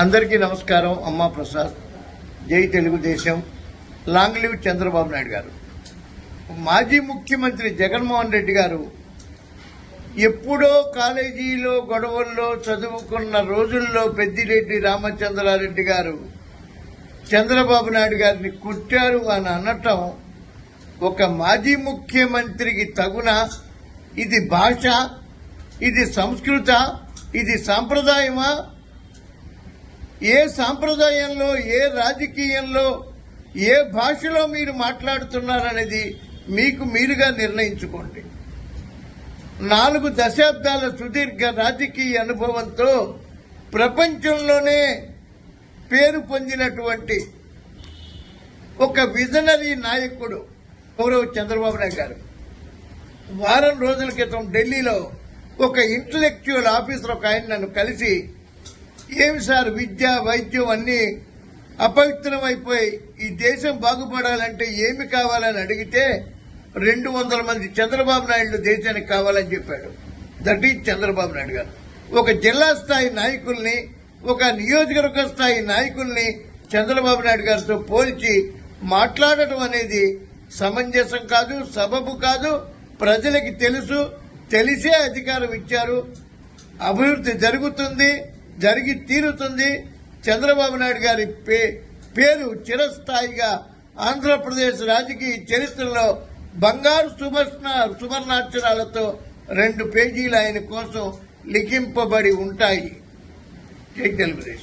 అందరికీ నమస్కారం అమ్మా ప్రసాద్. జై Telugu Desam. Long live Chandrababu Naidu garu. మాజీ ముఖ్యమంత్రి జగన్మోహన్ రెడ్డి గారు ఎప్పుడో కాలేజీలో గొడవల్లో చదువుకున్న రోజుల్లో పెద్దిరెడ్డి రామచంద్రారెడ్డి గారు చంద్రబాబు నాయుడు గారిని కుట్టారు అని అనటం ఒక మాజీ ముఖ్యమంత్రికి తగున ఇది భాష ఇది సంస్కృత ఇది సాంప్రదాయమా? ఏ సాంప్రదాయంలో ఏ రాజకీయంలో ఏ భాషలో మీరు మాట్లాడుతున్నారనేది మీకు మీరుగా నిర్ణయించుకోండి. నాలుగు దశాబ్దాల సుదీర్ఘ రాజకీయ అనుభవంతో ప్రపంచంలోనే పేరు పొందినటువంటి ఒక విజనరీ నాయకుడు గౌరవ్ చంద్రబాబు నాయుడు గారు. వారం రోజుల క్రితం ఢిల్లీలో ఒక ఇంటలెక్చువల్ ఆఫీసర్ ఒక ఆయన నన్ను కలిసి ఏమి సార్ విద్య వైద్యం అన్ని అపవిత్రమైపోయి ఈ దేశం బాగుపడాలంటే ఏమి కావాలని అడిగితే రెండు వందల మంది చంద్రబాబు నాయుడు దేశానికి కావాలని చెప్పాడు. దట్ ఈజ్ చంద్రబాబు నాయుడు గారు. ఒక జిల్లా స్థాయి నాయకుల్ని ఒక నియోజకవర్గ స్థాయి నాయకుల్ని చంద్రబాబు నాయుడు గారితో పోల్చి మాట్లాడటం అనేది సమంజసం కాదు సబబు కాదు ప్రజలకి తెలుసు తెలిసే అధికారం ఇచ్చారు. అభివృద్ధి జరుగుతుంది. జరిగి తీరుతుంది. చంద్రబాబు నాయుడు గారి పే- పేరు చిరస్థాయిగా ఆంధ్రప్రదేశ్ రాజకీయ చరిత్రలో బంగారు సువర్ణ సువర్ణాక్షరాలతో రెండు పేజీలు ఆయన కోసం లిఖింపబడి ఉంటాయి. జై తెలుగుదేశం.